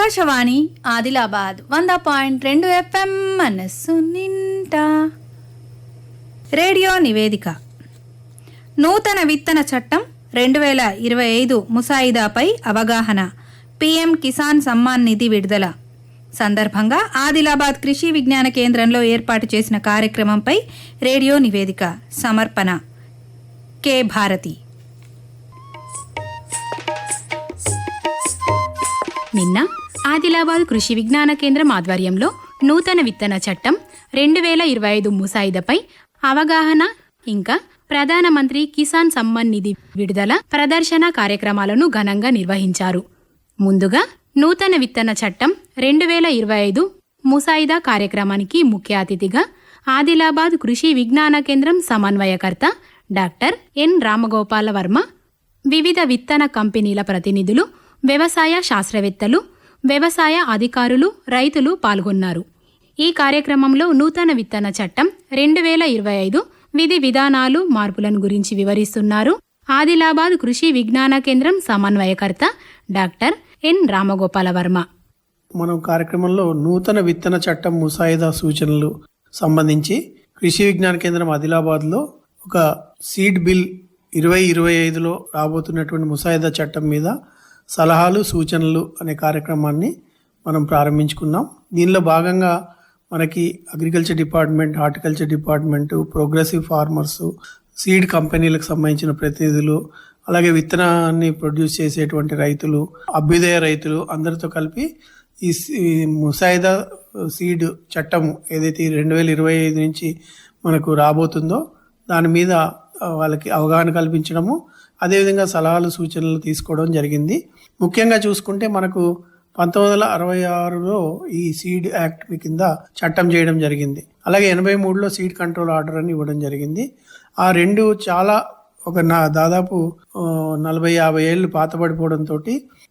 ఆకాశవాణి ఆదిలాబాద్ వంద పాయింట్ రెండు ఎఫ్ఎం మనస్సు నింట రేడియో నివేదిక. నూతన విత్తన చట్టం రెండు వేల ఇరవై ఐదు ముసాయిదాపై అవగాహన. పీఎం కిసాన్ సమ్మాన్ నిధి విడుదల. సందర్భంగా ఆదిలాబాద్ కృషి విజ్ఞాన కేంద్రంలో ఏర్పాటు చేసిన కార్యక్రమంపై రేడియో నివేదిక. సమర్పణ. కె. భారతి. నిన్న ఆదిలాబాద్ కృషి విజ్ఞాన కేంద్రం ఆధ్వర్యంలో నూతన విత్తన చట్టం రెండు వేల ఇరవై ఐదు ముసాయిదాపై అవగాహన ఇంకా ప్రధానమంత్రి కిసాన్ సమ్మాన్ నిధి విడుదల ప్రదర్శన కార్యక్రమాలను ఘనంగా నిర్వహించారు. ముందుగా నూతన విత్తన చట్టం రెండు వేల ఇరవై ఐదు ముసాయిదా కార్యక్రమానికి ముఖ్య అతిథిగా ఆదిలాబాద్ కృషి విజ్ఞాన కేంద్రం సమన్వయకర్త డాక్టర్ ఎన్ రామగోపాల వర్మ వివిధ విత్తన కంపెనీల ప్రతినిధులు వ్యవసాయ శాస్త్రవేత్తలు వ్యవసాయ అధికారులు రైతులు పాల్గొన్నారు. ఈ కార్యక్రమంలో నూతన విత్తన చట్టం రెండు వేల ఇరవై ఐదు విధి విధానాలు మార్పులను గురించి వివరిస్తున్నారు. ఆదిలాబాద్ కృషి విజ్ఞాన కేంద్రం సమన్వయకర్త డాక్టర్ ఎన్ రామగోపాల వర్మ మనం కార్యక్రమంలో నూతన విత్తన చట్టం ముసాయిదా సూచనలు సంబంధించి కృషి విజ్ఞాన కేంద్రం ఆదిలాబాద్లో ఒక సీడ్ బిల్ ఇరవై ఇరవై ఐదులో రాబోతున్నటువంటి ముసాయిదా చట్టం మీద సలహాలు సూచనలు అనే కార్యక్రమాన్ని మనం ప్రారంభించుకున్నాం దీనిలో భాగంగా మనకి agriculture department horticulture department progressive farmers seed కంపెనీలకు సంబంధించిన ప్రతినిధులు అలాగే విత్తనాన్ని ప్రొడ్యూస్ చేసేటువంటి రైతులు అభ్యుదయ రైతులు అందరితో కలిపి ఈ ముసాయిదా సీడ్ చట్టం ఏదైతే రెండు వేల ఇరవై ఐదు నుంచి మనకు రాబోతుందో దాని మీద వాళ్ళకి అవగాహన కల్పించడము అదేవిధంగా సలహాలు సూచనలు తీసుకోవడం జరిగింది. ముఖ్యంగా చూసుకుంటే మనకు పంతొమ్మిది వందల అరవై ఆరులో ఈ సీడ్ యాక్ట్ కింద చట్టం చేయడం జరిగింది. అలాగే ఎనభై మూడులో సీడ్ కంట్రోల్ ఆర్డర్ అని ఇవ్వడం జరిగింది. ఆ రెండు చాలా ఒక నా దాదాపు నలభై యాభై ఏళ్ళు పాతబడిపోవడంతో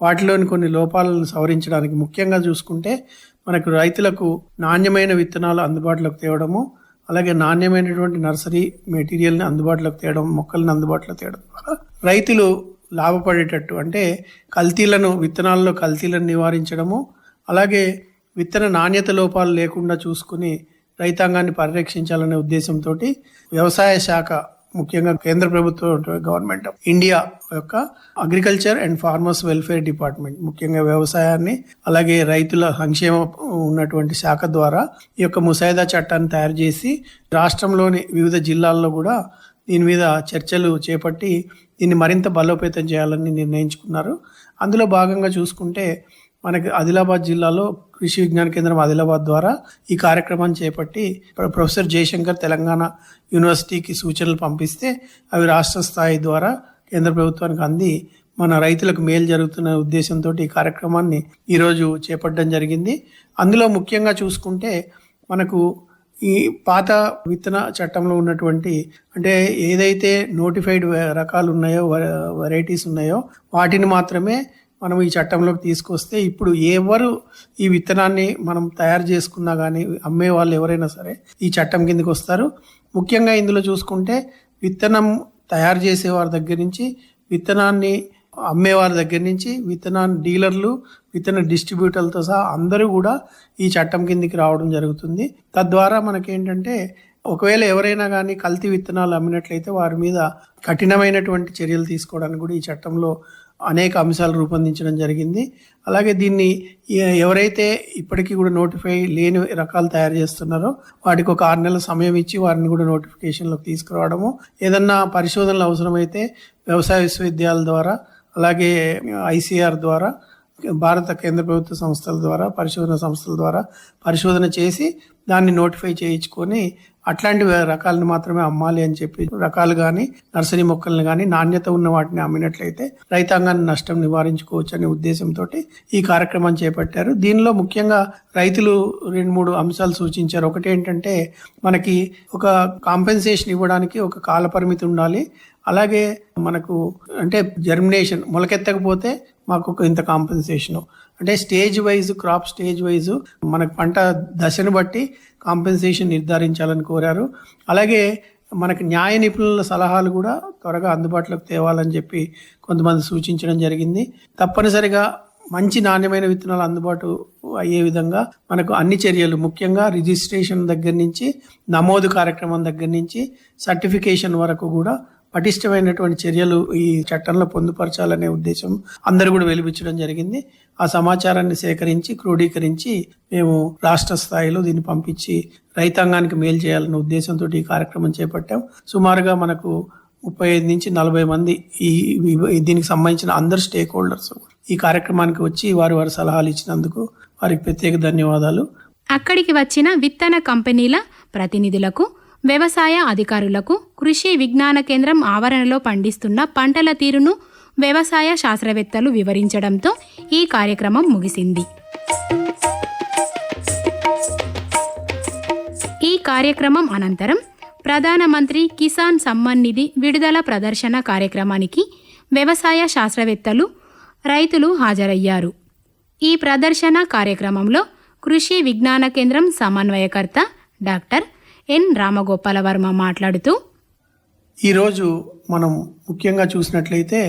వాటిలోని కొన్ని లోపాలను సవరించడానికి ముఖ్యంగా చూసుకుంటే మనకు రైతులకు నాణ్యమైన విత్తనాలు అందుబాటులోకి తేవడము అలాగే నాణ్యమైనటువంటి నర్సరీ మెటీరియల్ని అందుబాటులోకి తేవడం మొక్కల్ని అందుబాటులో తేయడం ద్వారా రైతులు లాభపడేటట్టు. అంటే కల్తీలను విత్తనాల్లో కల్తీలను నివారించడము అలాగే విత్తన నాణ్యత లోపాలు లేకుండా చూసుకుని రైతాంగాన్ని పరిరక్షించాలనే ఉద్దేశంతో వ్యవసాయ శాఖ ముఖ్యంగా కేంద్ర ప్రభుత్వం గవర్నమెంట్ ఆఫ్ ఇండియా యొక్క agriculture and farmers welfare department ముఖ్యంగా వ్యవసాయాన్ని అలాగే రైతుల సంక్షేమ ఉన్నటువంటి శాఖ ద్వారా ఈ యొక్క ముసాయిదా చట్టాన్ని తయారు చేసి రాష్ట్రంలోని వివిధ జిల్లాల్లో కూడా దీని మీద చర్చలు చేపట్టి దీన్ని మరింత బలోపేతం చేయాలని నిర్ణయించుకున్నారు. అందులో భాగంగా చూసుకుంటే మనకి ఆదిలాబాద్ జిల్లాలో కృషి విజ్ఞాన కేంద్రం ఆదిలాబాద్ ద్వారా ఈ కార్యక్రమాన్ని చేపట్టి ప్రొఫెసర్ జయశంకర్ తెలంగాణ యూనివర్సిటీకి సూచనలు పంపిస్తే అవి రాష్ట్ర స్థాయి ద్వారా కేంద్ర ప్రభుత్వానికి అంది. మన రైతులకు మేలు జరుగుతున్న ఉద్దేశంతో ఈ కార్యక్రమాన్ని ఈరోజు చేపట్టడం జరిగింది. అందులో ముఖ్యంగా చూసుకుంటే మనకు ఈ పాత విత్తన చట్టంలో ఉన్నటువంటి అంటే ఏదైతే నోటిఫైడ్ రకాలు ఉన్నాయో వెరైటీస్ ఉన్నాయో వాటిని మాత్రమే మనం ఈ చట్టంలోకి తీసుకొస్తే ఇప్పుడు ఎవరు ఈ విత్తనాన్ని మనం తయారు చేసుకున్నా కానీ అమ్మే వాళ్ళు ఎవరైనా సరే ఈ చట్టం కిందకి వస్తారు. ముఖ్యంగా ఇందులో చూసుకుంటే విత్తనం తయారు చేసే వారి దగ్గర నుంచి విత్తనాన్ని అమ్మేవారి దగ్గర నుంచి విత్తనాన్ని డీలర్లు విత్తన డిస్ట్రిబ్యూటర్లతో సహా అందరూ కూడా ఈ చట్టం కిందికి రావడం జరుగుతుంది. తద్వారా మనకేంటంటే ఒకవేళ ఎవరైనా కానీ కల్తీ విత్తనాలు అమ్మినట్లయితే వారి మీద కఠినమైనటువంటి చర్యలు తీసుకోవడానికి కూడా ఈ చట్టంలో అనేక అంశాలు రూపొందించడం జరిగింది. అలాగే దీన్ని ఎవరైతే ఇప్పటికీ కూడా నోటిఫై లేని రకాలు తయారు చేస్తున్నారో వాటికి ఒక ఆరు నెలల సమయం ఇచ్చి వారిని కూడా నోటిఫికేషన్లోకి తీసుకురావడము. ఏదన్నా పరిశోధనలు అవసరమైతే వ్యవసాయ విశ్వవిద్యాలయాల ద్వారా అలాగే ఐసీఆర్ ద్వారా భారత కేంద్ర ప్రభుత్వ సంస్థల ద్వారా పరిశోధన సంస్థల ద్వారా పరిశోధన చేసి దాన్ని నోటిఫై చేయించుకొని అట్లాంటి రకాలను మాత్రమే అమ్మాలి అని చెప్పి రకాలు కానీ నర్సరీ మొక్కలను కానీ నాణ్యత ఉన్న వాటిని అమ్మినట్లయితే రైతాంగాన్ని నష్టం నివారించుకోవచ్చు అనే ఉద్దేశంతో ఈ కార్యక్రమం చేపట్టారు. దీనిలో ముఖ్యంగా రైతులు రెండు మూడు అంశాలు సూచించారు. ఒకటి ఏంటంటే మనకి ఒక కాంపెన్సేషన్ ఇవ్వడానికి ఒక కాల పరిమితి ఉండాలి. అలాగే మనకు అంటే జర్మినేషన్ మొలకెత్తకపోతే మాకు ఒక ఇంత కాంపెన్సేషను అంటే stage wise crop stage wise మనకు పంట దశను బట్టి కాంపెన్సేషన్ నిర్ధారించాలని కోరారు. అలాగే మనకు న్యాయ నిపుణుల సలహాలు కూడా త్వరగా అందుబాటులోకి తేవాలని చెప్పి కొంతమంది సూచించడం జరిగింది. తప్పనిసరిగా మంచి నాణ్యమైన విత్తనాలు అందుబాటు అయ్యే విధంగా మనకు అన్ని చర్యలు ముఖ్యంగా రిజిస్ట్రేషన్ దగ్గర నుంచి నమోదు కార్యక్రమం దగ్గర నుంచి సర్టిఫికేషన్ వరకు కూడా పటిష్టమైనటువంటి చర్యలు ఈ చట్టంలో పొందుపరచాలనే ఉద్దేశం అందరూ కూడా వెలిపించడం జరిగింది. ఆ సమాచారాన్ని సేకరించి క్రోడీకరించి మేము రాష్ట్ర స్థాయిలో దీన్ని పంపించి రైతాంగానికి మేలు చేయాలనే ఉద్దేశంతో ఈ కార్యక్రమం చేపట్టాం. సుమారుగా మనకు ముప్పై ఐదు నుంచి నలభై మంది ఈ ఈ- దీనికి సంబంధించిన అందరు స్టేక్ హోల్డర్స్ ఈ కార్యక్రమానికి వచ్చి వారి వారి సలహాలు ఇచ్చినందుకు వారికి ప్రత్యేక ధన్యవాదాలు. అక్కడికి వచ్చిన విత్తన కంపెనీల ప్రతినిధులకు వ్యవసాయ అధికారులకు కృషి విజ్ఞాన కేంద్రం ఆవరణలో పండిస్తున్న పంటల తీరును వ్యవసాయ శాస్త్రవేత్తలు వివరించడంతో ఈ కార్యక్రమం ముగిసింది. ఈ కార్యక్రమం అనంతరం ప్రధానమంత్రి కిసాన్ సమ్మాన్ నిధి విడుదల ప్రదర్శన కార్యక్రమానికి వ్యవసాయ శాస్త్రవేత్తలు రైతులు హాజరయ్యారు. ఈ ప్రదర్శన కార్యక్రమంలో కృషి విజ్ఞాన కేంద్రం సమన్వయకర్త డాక్టర్ ఎన్ రామగోపాల వర్మ మాట్లాడుతూ ఈరోజు మనం ముఖ్యంగా చూసినట్లయితే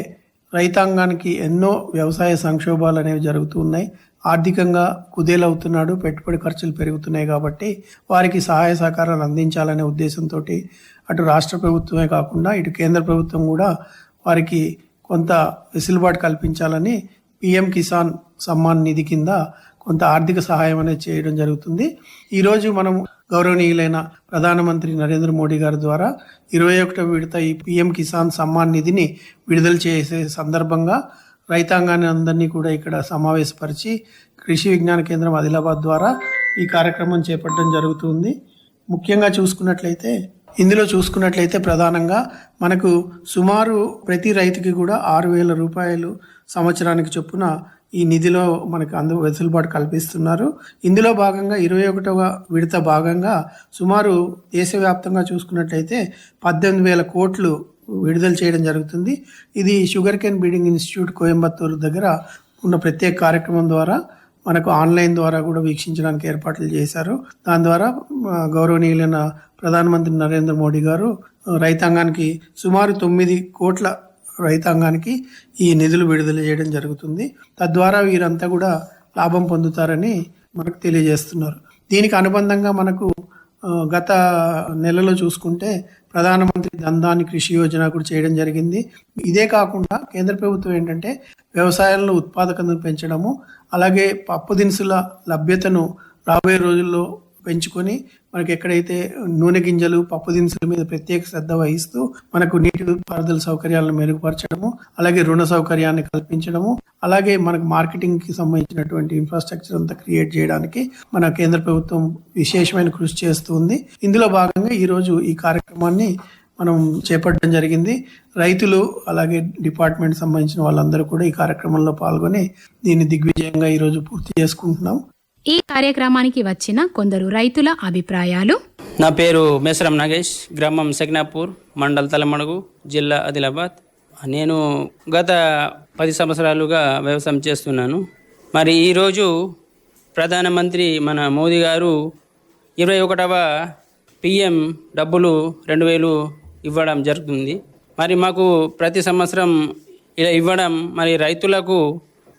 రైతాంగానికి ఎన్నో వ్యవసాయ సంక్షోభాలు అనేవి జరుగుతూ ఉన్నాయి. ఆర్థికంగా కుదేలవుతున్నాడు పెట్టుబడి ఖర్చులు పెరుగుతున్నాయి కాబట్టి వారికి సహాయ సహకారాలు అందించాలనే ఉద్దేశంతో అటు రాష్ట్ర ప్రభుత్వమే కాకుండా ఇటు కేంద్ర ప్రభుత్వం కూడా వారికి కొంత వెసులుబాటు కల్పించాలని పిఎం కిసాన్ సమ్మాన్ నిధి కింద కొంత ఆర్థిక సహాయం అనేది చేయడం జరుగుతుంది. ఈరోజు మనం గౌరవనీయులైన ప్రధానమంత్రి నరేంద్ర మోడీ గారి ద్వారా ఇరవై ఒకటో విడత ఈ పిఎం కిసాన్ సమ్మాన్ నిధిని విడుదల చేసే సందర్భంగా రైతాంగాన్ని అందరినీ కూడా ఇక్కడ సమావేశపరిచి కృషి విజ్ఞాన కేంద్రం ఆదిలాబాద్ ద్వారా ఈ కార్యక్రమం చేపట్టడం జరుగుతుంది. ముఖ్యంగా చూసుకున్నట్లయితే ఇందులో చూసుకున్నట్లయితే ప్రధానంగా మనకు సుమారు ప్రతి రైతుకి కూడా ఆరు వేల రూపాయలు సంవత్సరానికి చొప్పున ఈ నిధిలో మనకు అందు వెసులుబాటు కల్పిస్తున్నారు. ఇందులో భాగంగా ఇరవై ఒకటవ విడత భాగంగా సుమారు దేశవ్యాప్తంగా చూసుకున్నట్లయితే పద్దెనిమిది వేల కోట్లు విడుదల చేయడం జరుగుతుంది. ఇది sugar cane breeding institute Coimbatore దగ్గర ఉన్న ప్రత్యేక కార్యక్రమం ద్వారా మనకు ఆన్లైన్ ద్వారా కూడా వీక్షించడానికి ఏర్పాట్లు చేశారు. దాని ద్వారా గౌరవనీయులైన ప్రధానమంత్రి నరేంద్ర మోడీ గారు రైతాంగానికి సుమారు తొమ్మిది కోట్ల రైతాంగానికి ఈ నిధులు విడుదల చేయడం జరుగుతుంది. తద్వారా వీరంతా కూడా లాభం పొందుతారని మనకు తెలియజేస్తున్నారు. దీనికి అనుబంధంగా మనకు గత నెలలో చూసుకుంటే ప్రధానమంత్రి ధన్ధాని కృషి యోజన కూడా చేయడం జరిగింది. ఇదే కాకుండా కేంద్ర ప్రభుత్వం ఏంటంటే వ్యవసాయంలో ఉత్పాదకతను పెంచడము అలాగే పప్పు దినుసుల లభ్యతను రాబోయే రోజుల్లో పెంచుకొని మనకి ఎక్కడైతే నూనె గింజలు పప్పు దినుసుల మీద ప్రత్యేక శ్రద్ధ వహిస్తూ మనకు నీటి పారుదల సౌకర్యాలను మెరుగుపరచడము అలాగే రుణ సౌకర్యాన్ని కల్పించడము అలాగే మనకు మార్కెటింగ్కి సంబంధించినటువంటి ఇన్ఫ్రాస్ట్రక్చర్ అంతా క్రియేట్ చేయడానికి మన కేంద్ర ప్రభుత్వం విశేషమైన కృషి చేస్తుంది ఇందులో భాగంగా ఈరోజు ఈ కార్యక్రమాన్ని మనం చేపట్టడం జరిగింది. రైతులు అలాగే డిపార్ట్మెంట్ సంబంధించిన వాళ్ళందరూ కూడా ఈ కార్యక్రమంలో పాల్గొని దీన్ని దిగ్విజయంగా ఈరోజు పూర్తి చేసుకుంటున్నాం. ఈ కార్యక్రమానికి వచ్చిన కొందరు రైతుల అభిప్రాయాలు. నా పేరు మేసరం నాగేష్ గ్రామం సెగ్నాపూర్ మండల్ తలమడుగు జిల్లా ఆదిలాబాద్. నేను గత పది సంవత్సరాలుగా వ్యవసాయం చేస్తున్నాను. మరి ఈరోజు ప్రధానమంత్రి మన మోదీ గారు ఇరవై ఒకటవ పిఎం డబ్బులు రెండు వేలు ఇవ్వడం జరుగుతుంది. మరి మాకు ప్రతి సంవత్సరం ఇలా ఇవ్వడం మరి రైతులకు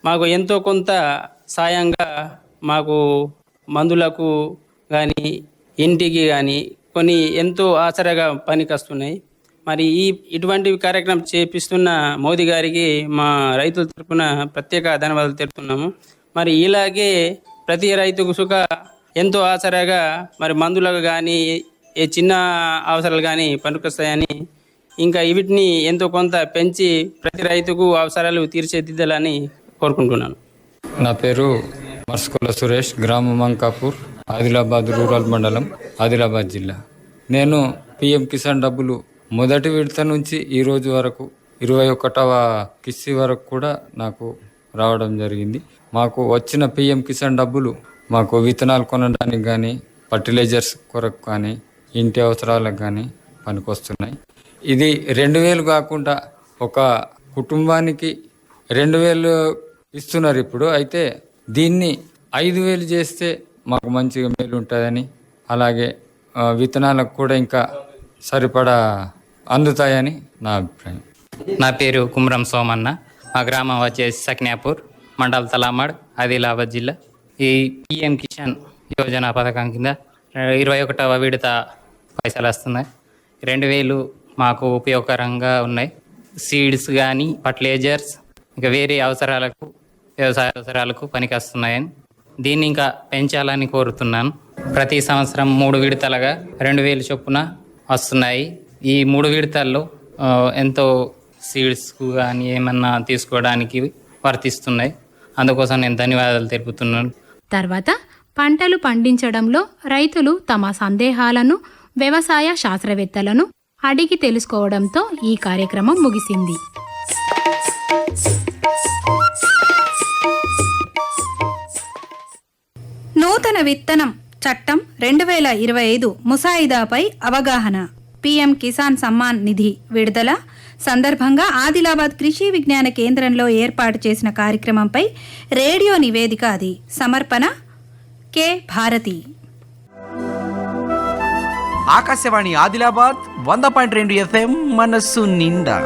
మాకు ఎంతో కొంత సాయంగా మాకు మందులకు కానీ ఇంటికి కానీ కొన్ని ఎంతో ఆసరాగా పనికొస్తున్నాయి. మరి ఈ ఇటువంటి కార్యక్రమం చేపిస్తున్న మోదీ గారికి మా రైతుల తరపున ప్రత్యేక ధన్యవాదాలు తెలుపుతున్నాము. మరి ఇలాగే ప్రతి రైతుకు సుఖ ఎంతో ఆసరాగా మరి మందులకు కానీ ఏ చిన్న అవసరాలు కానీ పనికొస్తాయని ఇంకా వీటిని ఎంతో కొంత పెంచి ప్రతి రైతుకు అవసరాలు తీర్చిదిద్దాలని కోరుకుంటున్నాను. నా పేరు మర్స్కొల్ల సురేష్ గ్రామం మంకాపూర్ ఆదిలాబాద్ రూరల్ మండలం ఆదిలాబాద్ జిల్లా. నేను పిఎం కిసాన్ డబ్బులు మొదటి విడత నుంచి ఈ రోజు వరకు ఇరవై ఒకటవ కిస్తీ వరకు కూడా నాకు రావడం జరిగింది. మాకు వచ్చిన పిఎం కిసాన్ డబ్బులు మాకు విత్తనాలు కొనడానికి కానీ ఫర్టిలైజర్స్ కొరకు కానీ ఇంటి అవసరాలకు కానీ పనికొస్తున్నాయి. ఇది రెండు వేలు కాకుండా ఒక కుటుంబానికి రెండు వేలు ఇస్తున్నారు ఇప్పుడు. అయితే దీన్ని ఐదు వేలు చేస్తే మాకు మంచిగా మేలు ఉంటుందని అలాగే విత్తనాలకు కూడా ఇంకా సరిపడా అందుతాయని నా అభిప్రాయం. నా పేరు కుమ్రం సోమన్న. మా గ్రామం వచ్చేసి సక్నాపూర్ మండల్ తలామాడ్ ఆదిలాబాద్ జిల్లా. ఈ పిఎం కిసాన్ యోజన పథకం కింద ఇరవై ఒకటవ విడత పైసలు వస్తున్నాయి. రెండు వేలు మాకు ఉపయోగకరంగా ఉన్నాయి. సీడ్స్ కానీ ఫర్టిలైజర్స్ ఇంకా వేరే అవసరాలకు వ్యవసాయ అవసరాలకు పనికి వస్తున్నాయని దీన్ని ఇంకా పెంచాలని కోరుతున్నాను. ప్రతి సంవత్సరం మూడు విడతలుగా రెండు వేలు చొప్పున వస్తున్నాయి. ఈ మూడు విడతల్లో ఎంతో సీడ్స్కు కానీ ఏమన్నా తీసుకోవడానికి వర్తిస్తున్నాయి. అందుకోసం నేను ధన్యవాదాలు తెలుపుతున్నాను. తర్వాత పంటలు పండించడంలో రైతులు తమ సందేహాలను వ్యవసాయ శాస్త్రవేత్తలను అడిగి తెలుసుకోవడంతో ఈ కార్యక్రమం ముగిసింది. నూతన విత్తనం చట్టం రెండు వేల ఇరవై ఐదు ముసాయిదాపై అవగాహన. పీఎం కిసాన్ సమ్మాన్ నిధి విడుదల. సందర్భంగా ఆదిలాబాద్ కృషి విజ్ఞాన కేంద్రంలో ఏర్పాటు చేసిన కార్యక్రమంపై రేడియో నివేదిక అది. సమర్పణ. కె. భారతి. ఆకాశవాణి ఆదిలాబాద్ వంద పాయింట్ రెండు ఎఫ్ఎం మనస్సు నిండా.